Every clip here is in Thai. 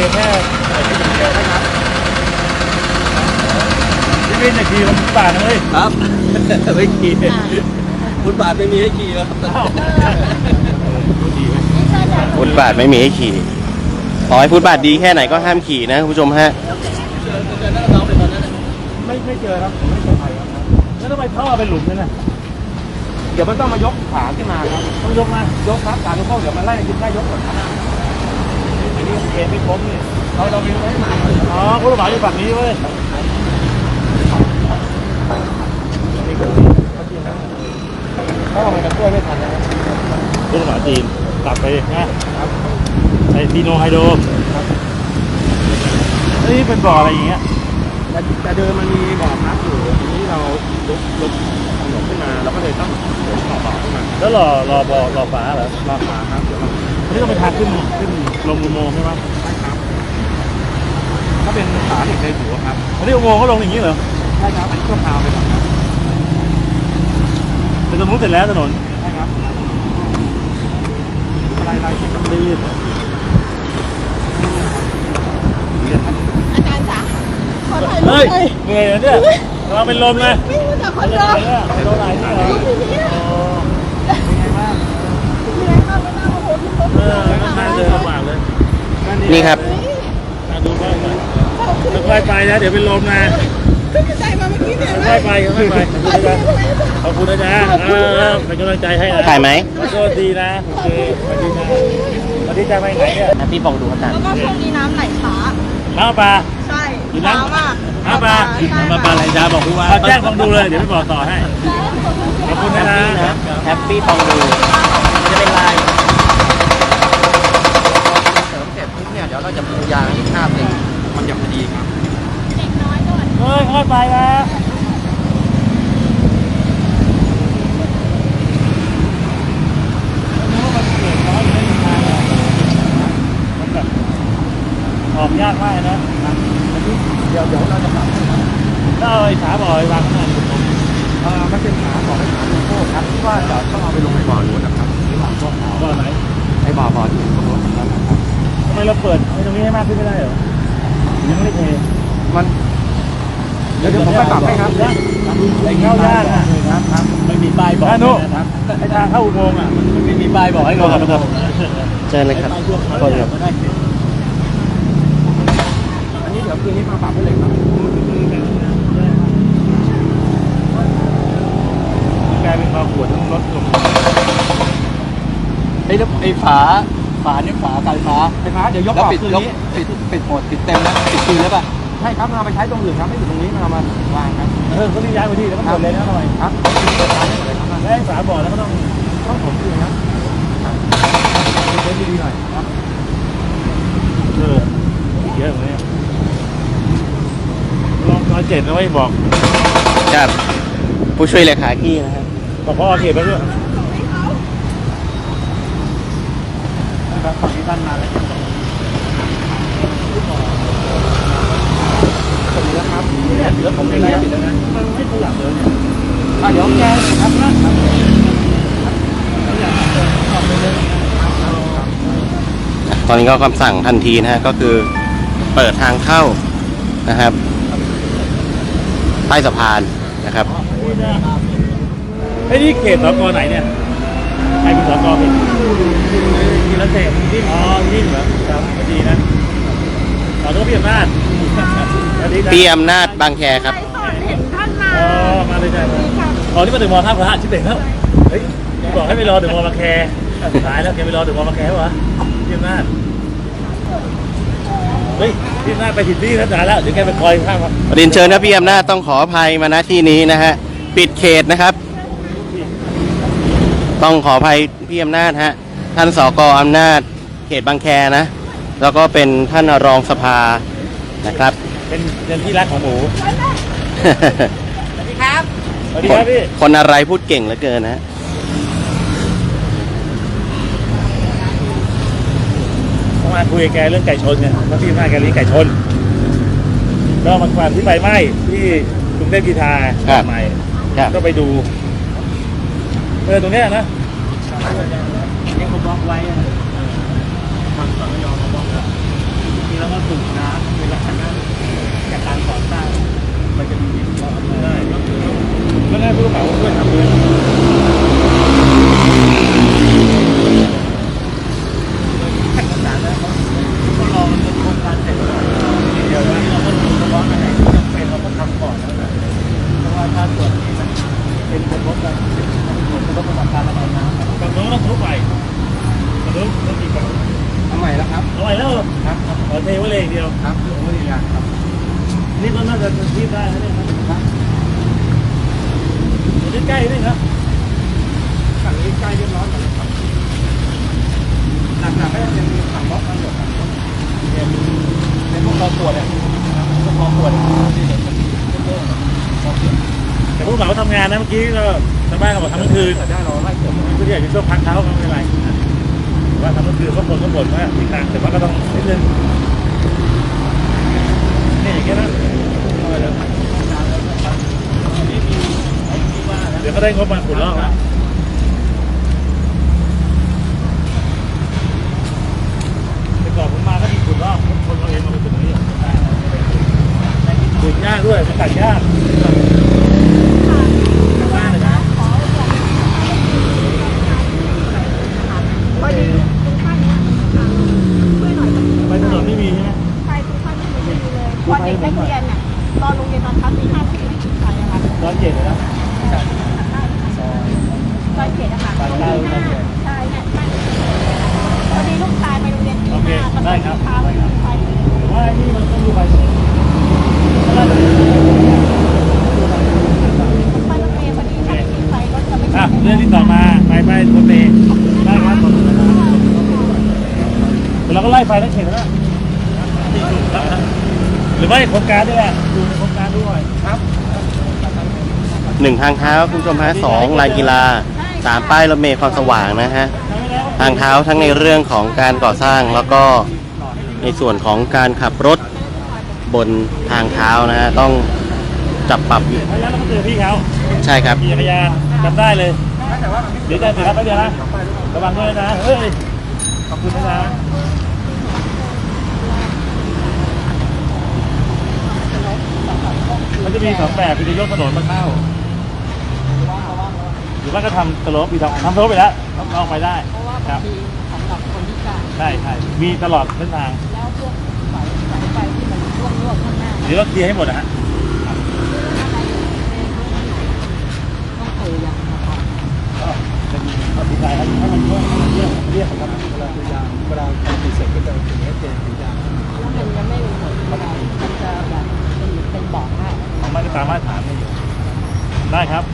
ยวนะครับพี่วินเนี่ยขี่ลงฟุตบาทนะเว้ยครับ ไม่ขี่คุณบาทไม่มีให้ขี่แล้วครับดูดีเว้ยฟุตบาทไม่มีให้ขี่ต่อให้ฟุตบาทดีแค่ไหนก็ห้ามขี่นะคุณผู้ชมฮะ ไม่ไม่เจอครับผมไม่เจอใครครับแล้วทำไมท่อเป็นหลุมเนี่ยนะเดี๋ยวมันต้องมายกขาขึ้นมาครับต้องยกมายกครับการยกเข้าเดี๋ยวมันไล่ขึ้นได้ยกก่อนครับอันนี้ เกมไม่ครบนี่เราเรามีอ๋อผู้รับเหมาอยู่ฝั่งนี้เว้ยนี่ก็ดีถ้ามันจะช่วยไม่ทันนะครับผู้รับาจีนกลับไปนะไอทีโนไฮโดรนี่เป็นบ่ออะไรอย่างเงี้ยแต่แต่เดิมมันมีบ่อพักอยู่ทีนี้เรายกยกถนนขึ้นมาเราก็เลยต้องยกต่อบ่อขึ้นมาแล้วรอรอบ่อรอฟ้าเหรอรอบขาครับ ต้องเป็นทางขึ้นขึ้นลงอุโมงค์ใช่ไหมถ้าเป็นขาเหล็กในหัวครับอันนี้อุโมงค์เขาลงอย่างนี้เหรอใช่ครับอันนี้ก็พาวไปก่อนครับเป็นตรงนู้นเสร็จแล้วถนนใช่ครับลายลายเส้นดำดีอาจารย์จ๋าขอถ่ายรูเฮ้ยปหน่อยเหนื่อยนะเนี่ยเราเป็นลมเลยไม่รู้จักคเป็นนเดิยังมไงเนี่ยไปโดนอะไรที่เหรอ รูปนี้ อ๋อ เลี้ยงข้าวไม่น่าโอ้โหที่เขา เออต้องนั่งเดินลำบากเลย นี่ครับ อะดูบ้างหน่อย ค่อยๆไปนะ เดี๋ยวเป็นลมนะขึ้นกระจายมาเมื่อกี้เนี่ยค่อยๆไปค่อยๆไปขอบคุณนะจ๊ะเออเป็นกำลังใจให้นะถ่ายไหมขอโทษดีนะโอเคสวัสดีนะสวัสดีจ้าไปไหนเนี่ยแฮปปี้ฟองดูอาจารย์แล้วก็ช่วงนี้น้ำไหลช้าน้ำปลาใช่อยู่ช้าน้ำมากน้ำปลาใช่น้ำปลาอะไรจ้าบอกผู้ว่าแจ้งลองดูเลยเดี๋ยวไปบอกต่อให้ขอบคุณนะนะแฮปปี้ฟองดูจะเป็นลาย เสริมเสร็จปุ๊บเนี่ยเดี๋ยวเราจะปูยางอีกห้าเซนมันจะพอดีครับ เฮ้ย ค่อยไปนะออกยากมากนะเดี๋ยวเดี๋ยวเราจะปรับถ้าเอาไอ้ขาบ่อยวางข้างในผมเอ่อมันเป็นขาของไอ้ขาโลโก้ครับที่ว่าจะต้องเอาไปลงในบ่อนู้นนะครับที่บ่อพวกเขาบ่อไหนไอ้บ่อบ่อที่ตรงนู้นนะครับทำไมเราเปิดไอ้ตรงนี้ให้มากขึ้นไม่ได้เหรอยังไม่ได้เทมัน ดี๋ยวเดี๋ยวผมไปปรับให้ครับไอ้เข้ายากอะครับครับไม่มีป้ายบอกนุไอ้ทางเข้าอุโมงค์อะมันไม่มีป้ายบอกให้เราครับเจอเลยครับคนครับอันนี้เดี๋ยวคืนนี้มาปรับให้เลยครับกลายเป็นมาขวดทั้งรถลงไอ้ไอ้ฝาฝาเนี่ยฝาไฟฟ้าไฟฟ้าเดี๋ยวยกออกคืนนี้ปิดปิดหมดปิดเต็มแล้วปิดคืนแล้วป่ะใช่ครับเราไปใช้ตรงอื่นครับไม่อยู่ตรงนี้เรามาวางครับเออเขารีบย้ายไปที่แล้วก็หมดเลยนะทำไมครับแล้วไอ้ฝาบ่อแล้วก็ต้องต้องผมคืนครับเช็คดีๆหน่อยครับเออเยอะเหมือนกันลองร้อยเจ็ดนะไว้บอกครับผู้ช่วยเลขาขี้นะครับบอกพ่อเขียนไปด้วยครับฝั่งนี้ท่านมาแล้ว สวัสดีครับ เนี่ยเหลือ ผมเป็นไรปิดแล้วนะมันไม่ขยับเลยเนี่ยอะเดี๋ยวแกครับนะครับตอนนี้ก็คำสั่งทันทีนะฮะก็คือเปิดทางเข้านะครับใต้สะพานนะครับไอ้นี่เขตสกไหนเนี่ยใครเป็นสกเป็นกีฬาเสกที่อ๋อที่เหรอครับดีนะขอโทษพี่อำนาจ สวัสดีนะพี่อำนาจบางแคครับไลฟ์สดเห็นท่านมาอ๋อมาเลยใช่ไหมอ๋อนี่มาถึงมท่าพระชิบเด็กแล้วเฮ้ยบอกให้ไปรอถึงมอมาแคร์ตายแล้วแกไปรอถึงมอมาแคร์วะพี่อำนาจเฮ้ยพี่อำนาจไปผิดที่แล้วตายแล้วเดี๋ยวแกไปคอยข้างเรียนเชิญนะพี่อำนาจต้องขออภัยมาณที่นี้นะฮะปิดเขตนะครับ ต้องขออภัยพี่อำนาจฮะท่านสกอำนาจ เขตบางแคนะ แล้วก็เป็นท่านรองสภา นะครับ เป็นเป็นที่รักของหมูสวัสดีครับสวัสดีครับพี่คนอะไรพูดเก่งเหลือเกินนะฮะต้องมาคุยกับแกเรื่องไก่ชนเนี่ยเพราะพี่อำนาจแกเลี้ยงไก่ชนก็มาความที่ไฟไหม้ที่กรุงเทพกีทาครับใหม่ครับก็ไปดูเออตรงเนี้ยนะยังผมบล็อกไว้ทางสอนยอมบล็อกแล้วมีแล้ว ไหวมลุกมีก่อนเอาใหม่แล้วครับเอาไหวแล้วครับขอเทไว้เลยเดียวครับเทไว้อย่างครับนี่ก็น่าจะรีบได้แล้วเนี่ยครับอยู่ใกล้ๆนี่ครับฝั่งนี้ใกล้เรียบร้อยแล้วครับหนักๆก็จะมีขังล็อกทั้งหมดครับเนี่เป็นพวกเราตวดเนี่ยพวกเราตวดที่เห็นเป็นเรื่องของเราต แต่ผู้เหมาทำงานนะเมื่อกี้ก็ชาวบ้านก็บอกทำกลางคืนได้เราไล่เกิดผู้ที่จะช่วงพักเท้าก็ไม่เป็นไรว่าทำกลางคืนก็บ่นก็บ่นว่ามีตังค์แต่ว่าก็ต้องนิดนึงนี่อย่างเงี้ยนะเดี๋ยวก็ได้งบมาขุดลอกแล้วแต่ก่อนผมมาก็มีขุดลอกคนเราเองมาเป็นตรงนี้ขุดยากด้วยมันตัดยากมากเลยนะ พอดีทุกท่านเนี่ยช่วยหน่อย ไปถนนไม่มีใช่ไหม ใช่ทุกท่านไม่มีเลยพอเด็กนักเรียนเนี่ยตอนโรงเรียนตอนเช้าตีห้าถึงไม่ถึงไปอะค่ะ ร้อนเจ็ดเลยนะ ซอยเขตอะค่ะตรงที่หน้าใช่เนี่ยใช่พอดีลูกชายไปโรงเรียนตีห้าตอนเช้าไป แต่ว่าไอ้นี่มันต้องดูไปถนนถ้าเราจะ ไปโรงเรียนพอดีถ้าไม่มีไฟรถจะไม่ อะเรื่องที่ต่อมา ไปไปรถเมย์ได้ครับขอบคุณนะครับเราก็ไล่ไฟทั้งเขตแล้วนะหรือว่าโครงการด้วยอะอยู่ในโครงการด้วยครับหนึ่งทางเท้าคุณผู้ชมฮะสองลานกีฬาสามป้ายรถเมล์ความสว่างนะฮะทางเท้าทั้งในเรื่องของการก่อสร้างแล้วก็ในส่วนของการขับรถบนทางเท้านะฮะต้องจับปรับอยู่พยายามเราก็เจอพี่เขาใช่ครับขี่จักรยานจำได้เลย แต่ว่ามันไม่เดี๋ยวจะเสร็จแล้วแป๊บเดียวนะระวังด้วยนะเฮ้ยขอบคุณนะมันจะมีสองแบบคือจะยกถนนมาเข้าหรือว่าก็ทำสโลปมีทำทำสโลปไปแล้วต้องลองไปได้เพราะว่าครับบางทีสำหรับคนพิการใช่ใช่มีตลอดเส้นทางแล้วพวกสายสายไฟที่มันร่วงร่วงข้างหน้าเดี๋ยวเราเคลียร์ให้หมดนะฮะ ต้องเตยางนะครับ ก็เป็น เอาดีไซน์ให้มันเพิ่มให้มันเรียกเรียกครับเวลาตัวยางเวลาทำติดเสร็จก็จะถึงให้เจนตัวยางแล้วมันจะไม่เหมือนเวลามันจะแบบเป็นเป็นบอกให้ของมาตรฐานมาตรฐานนี่อยู่ได้ครับ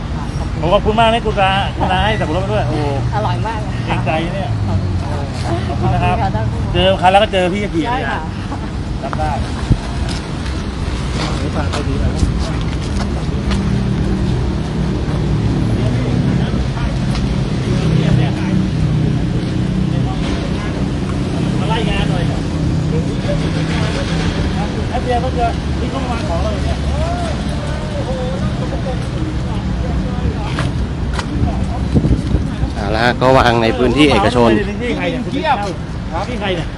ผมขอบคุณมากนะคุณตาคุณตาให้สับปะรดมาด้วยโอ้อร่อยมากเลยเกรงใจเนี่ยขอบคุณค่ะขอบคุณนะครับท่านผู้เจอคันแล้วก็เจอพี่กี่ใช่เลยค่ะนะจำได้หรือฟังเขาดีแล้วมาไล่งานหน่อยแอปเดียวก็จะนี่ต้องวางของเราเนี่ย เอาละฮะ ก็วางในพื้นที่เอกชน ที่ใครเนี่ยที่ที่ใครเนี่ย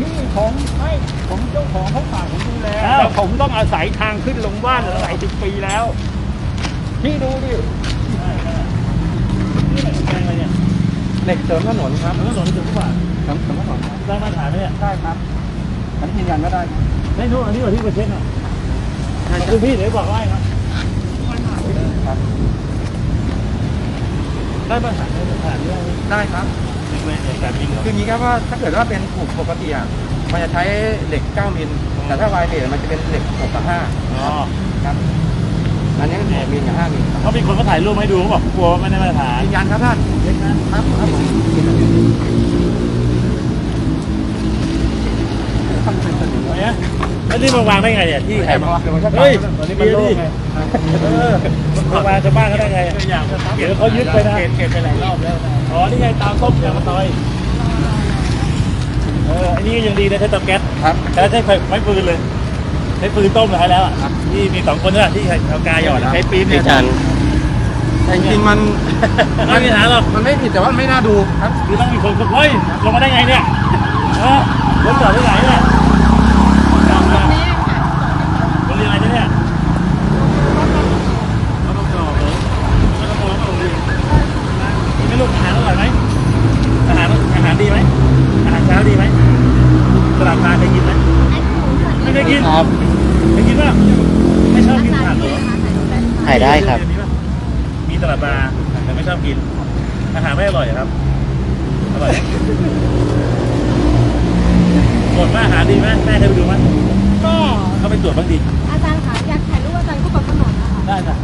นี่ของไม่ผมเจ้าของเขาฝากผมดูแลอ้าวแต่ผมต้องอาศัยทางขึ้นลงบ้านหลายสิบปีแล้วพี่ดูดินี่แบบแพงเลยเนี่ยเหล็กเสริมถนนครับมันก็สนถึงทุกบาทเสริมเสริมถนนครับได้มาตรฐานไหมเนี่ยใช่ครับอันนี้ยืนยันก็ได้ครับไม่รู้อันนี้ว่าที่ประเทศน่ะคือพี่เดี๋ยวบอกไว้ครับครับ ได้มาตรฐานได้มาตรฐานได้ได้ครับเล็กๆแต่จริงเหรอคืออย่างนี้ครับว่าถ้าเกิดว่าเป็นผูกปกติอะมันจะใช้เหล็ก 9 มิล แต่ถ้าไวเบรมันจะเป็นเหล็ก 6 กับอ๋อ5ครับ อันนี้เป็น6มิลกับ 5 มิลครับเขามีคนมาถ่ายรูปให้ดูเขาบอกกลัวไม่ได้มาตรฐานยืนยันครับท่านเล็กนะครับครับผม เนี่ยแล้วนี่มาวางได้ไงเนี่ยที่ใครแต่มาเดี๋ยวมันก็เฮ้ยตอนนี้เบีมันยร์โล่ดิงไงเออมาวางชาวบ้านเขาได้ไงเดี๋ยวเขายึดไปนะเขตเขตไปหลายรอบแล้วนะอ๋อนี่ไงตามต้มอย่างมาตอยเอออันนี้ก็ยังดีนะใช้เตาแก๊สครับแต่ใช้ไฟไม้ปืนเลยใช้ปืนต้มเลยแล้วอะที่มีสองคนเนี่ยที่เอากาหยอดใช้ปี๊บเนี่พี่ยจันแต่จริงๆมันไม่มีปัญหาหรอกมันไม่ผิดแต่ว่าไม่น่าดูครับคือต้องมีคนคนเฮ้ยลงมาได้ไงเนี่ยเออรถจอดที่ไหนเนี่ยจอดมาโรงเรียนอะไรเนี่ยเขาต้องจอดเลยเขาต้องจอดโรงเรียนไม่รู้อาหารอร่อยไหมอาหารอาหารดีไหมอาหารเช้าดีไหมตลาดปลาเคยกินไหมไม่เคยกินครับเคยกินป่ะไม่ชอบกินผักเหรอถ่ายได้ครับ มีตลาดปลาแต่ไม่ชอบกิน อาหารไม่อร่อยครับ อร่อยไหมดีไหมแม่เคยไปดูไหมก็เขาไปตรวจบ้างดิอาจารย์คะอยากถ่ายรูปอาจารย์คู่กับถนนนะคะได้จ้ะ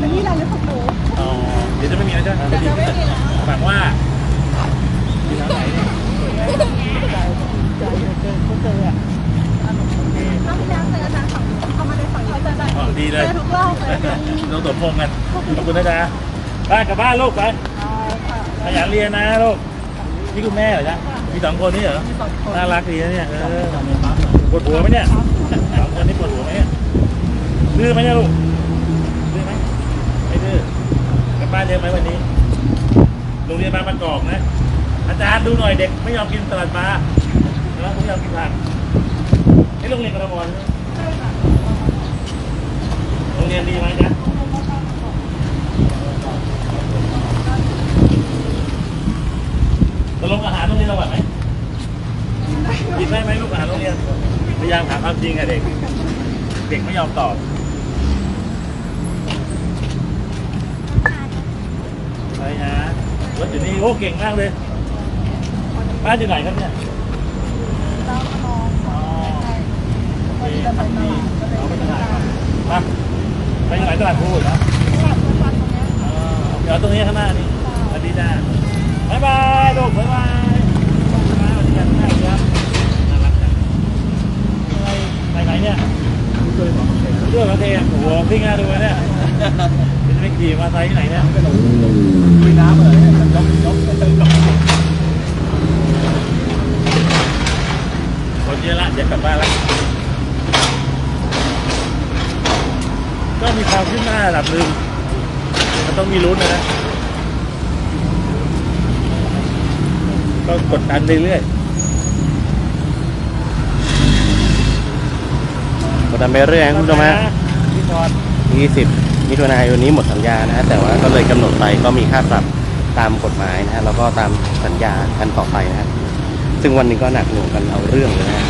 อันนี้เราเรื่องของหนูอ๋อเดี๋ยวจะไม่มีแล้วใช่ไหมเดี๋ยวจะไม่มีแล้วหวังว่าที่ทางไหนเนี่ยน้อ งพี่ดาวเจออาจารย์ฝั่งนู้นเขามาในฝั่งนี้อาจารย์อ๋อดีเลย เจอทุกรอบเลยเราตรวจพงกัน ขอบคุณนะจ๊ะไปกลับบ้านลูกไปขยันเรียนนะลูก นี่คุณแม่เหรอจ๊ะมีสองคนนี่เหรอ น่ารักดีนะเนี่ยเออปวดหัวไหมเนี่ยสองคนนี้ปวดหัวไหมเนี่ยดื้อไหมเนี่ยลูก ดื้อไหมไม่ดื้อกลับบ้านเยอะไหมวันนี้ โรงเรียนบางประกอบนะ อาจารย์ดูหน่อยเด็กไม่ยอมกินสลัดปลาแล้วไม่ยอมกินผัก นี่โรงเรียนกระมวลโรงเรียนดีไหมจ๊ะตกลงอาหารโรงเรียนอร่อยไหมกินได้ไหมลูกอาหารโรงเรียน พยายามถามความจริงอะเด็ก เด็กไม่ยอมตอบไปนะรถอยู่นี่โอ้เก่งมากเลยบ้านอยู่ไหนครับเนี่ย เรามอง อ๋อ โอเคครับดีเอาไปตลาดก่อนมาไปยังไงตลาดพูดนะเหมือนวันตรงเนี้ยอ๋อเดี๋ยวตรงนี้ข้างหน้านี่สวัสดีจ้าบ๊ายบายลูกบ๊ายบายสวัสดีกันนะครับน่ารักจังไปไหนเนี่ยด้วยประเทศโอ้โหพิ้งหน้าดูเลยเนี่ยเป็นไม่ขี่มาไซค์ที่ไหนเนี่ยคุยน้ำเลยยกยกยกคนเยอะละเดี๋ยวกลับบ้านละ ก็มีความขึ้นหน้าระดับหนึ่งมันต้องมีลุ้นนะนะก็กดดันไปเรื่อยกดดันไปเรื่อยนะคุณผู้ชมฮะพี่พร20มิถุนายนนี้หมดสัญญานะฮะแต่ว่าก็เลยกำหนดไปก็มีค่าปรับตามกฎหมายนะฮะแล้วก็ตามสัญญากันต่อไปนะฮะซึ่งวันนี้ก็หนักหน่วงกันเอาเรื่องเลยนะฮะ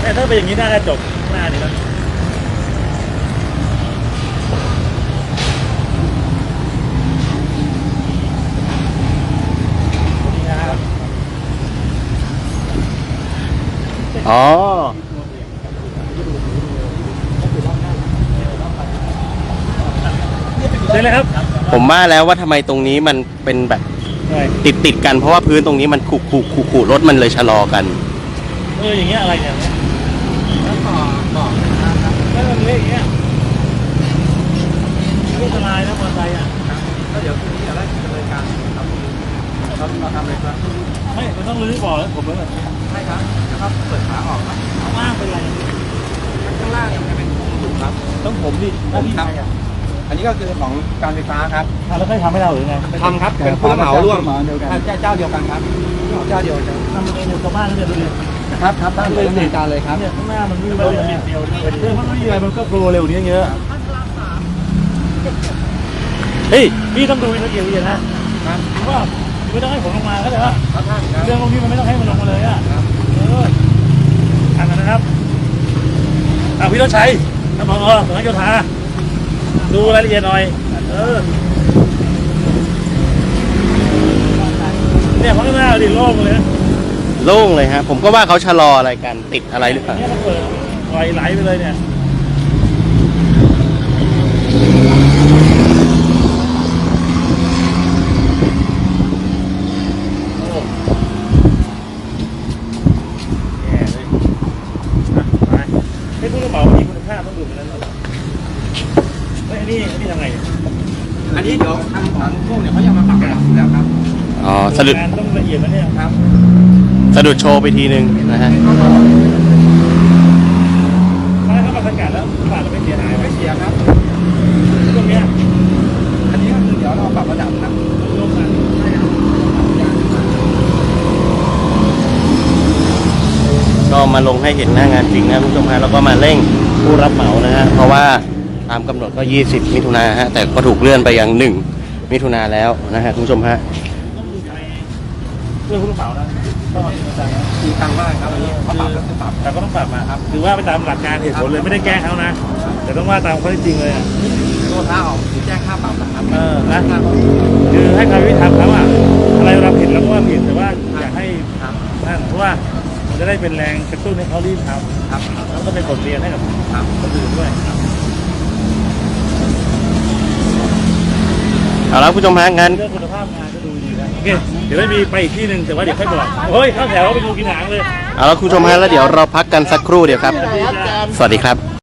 แต่ถ้าเป็นอย่างนี้น่าจะจบ หน้านี่นะนี่ครับอ๋อเสร็จเลยครับผมว่าแล้วว่าทำไมตรงนี้มันเป็นแบบใช่ติดติดๆกันเพราะว่าพื้นตรงนี้มันขุขุขุขุรถมันเลยชะลอกัน เอออย่างเงี้ยอะไรเนี่ย แล้วต่อต่อ ไม่มัน เละอย่างเงี้ยไม่สบายนะมอเตอร์ไซค์อะแล้วเดี๋ยวพรุ่งนี้จะได้ดำเนินการครับเราเราทำเลยครับไม่มันต้องรื้อบ่อแล้วผมเลยแบบใช่ครับนะครับเปิดขาออกครับข้างล่างเป็นไรข้างล่างเนี่ยมันจะเป็นโครงสูงครับ ต้องผมดิหน้าที่ใครอะอันนี้ก็คือของการไฟฟ้าครับแล้วค่อยทำให้เราหรือไงทำครับเป็นผู้รับเหมาร่วมเจ้าเจ้าเดียวกันครับเจ้าเดียวกันทำเองหมดชาวบ้านก็จะดูดิ ครับครับตั้งเลยดำเนินการเลยครับเนี่ยข้างหน้ามันไม่มีอะไรเดียวเรื่องมันไม่มีอะไรมันก็โปรเร็วนี้เยอะเฮ้ยพี่ต้องดูวินาทีเดียวนะครับว่าไม่ต้องให้ผมลงมาก็ได้ว่าครับท่านครับเรื่องพวกนี้มันไม่ต้องให้มันลงมาเลยอะครับเออทางกันนะครับอะพี่ต้องใช้ท่านผอสำนักโยธาดูรายละเอียดหน่อย เออเนี่ยเพราะข้างหน้าดิโล่งเลยนะ โล่งเลยฮะผมก็ว่าเขาชะลออะไรกันติดอะไรหรือเปล่า ปล่อยไหลไปเลยเนี่ยโอ้แย่เลยอะไปให้ผู้รับเหมามีคุณภาพต้องดูกันนั้นเลยเฮ้ยอันนี้อันนี้ทำไงเนี่ย อันนี้เดี๋ยวทางของพวกเนี่ยเขาจะมาปรับระดับอยู่แล้วครับ อ๋อสะดุด งานต้องละเอียดนะเนี่ย ครับ สะดุดโชว์ ไปทีนึงนะฮะถ้าเขามาสกัดแล้วผ่านจะไม่เสียหายไหมไม่เสียครับตรงเนี้ยอันนี้ก็คือเดี๋ยวเราปรับระดับครับลงมาก็มาลงให้เห็นหน้างานจริงนะคุณผู้ชมฮะแล้วก็มาเร่งผู้รับเหมานะฮะเพราะว่าตามกำหนดก็ 20 มิถุนาฮะแต่ก็ถูกเลื่อนไปยัง 1 มิถุนาแล้วนะฮะคุณผู้ชมฮะต้องดูใครเพื่อผู้รับเหมานะ ต้องเอาจริงจังนะมีตังค์บ้างครับอันนี้เขาปรับก็คือปรับ แต่ก็ต้องปรับมาครับถือว่าไปตามหลักการเหตุผลเลยไม่ได้แกล้งเขานะ แต่ต้องว่าตามข้อเท็จจริงเลยอะโทษถ้าออกแจ้งค่าปรับนะครับเออนะคือให้ความยุติธรรมเขาอะอะไรเราผิดเราก็ว่าผิดแต่ว่าอยากให้ครับนั่นเพราะว่าเป็นแรงกระตุ้นให้เขารีบทำครับแล้วก็เป็นบทเรียนให้กับครับคนอื่นด้วยเอาละคุณผู้ชมฮะงั้น เรื่องคุณภาพงานก็ดูดีนะโอเค เดี๋ยวไม่มีไปอีกที่หนึ่งแต่ว่าเดี๋ยวค่อยบอกเฮ้ยเข้าแถวไปดูกินหางเลย เอาละคุณผู้ชมฮะแล้วเดี๋ยวเราพักกันสักครู่เดียวครับ สวัสดีครับ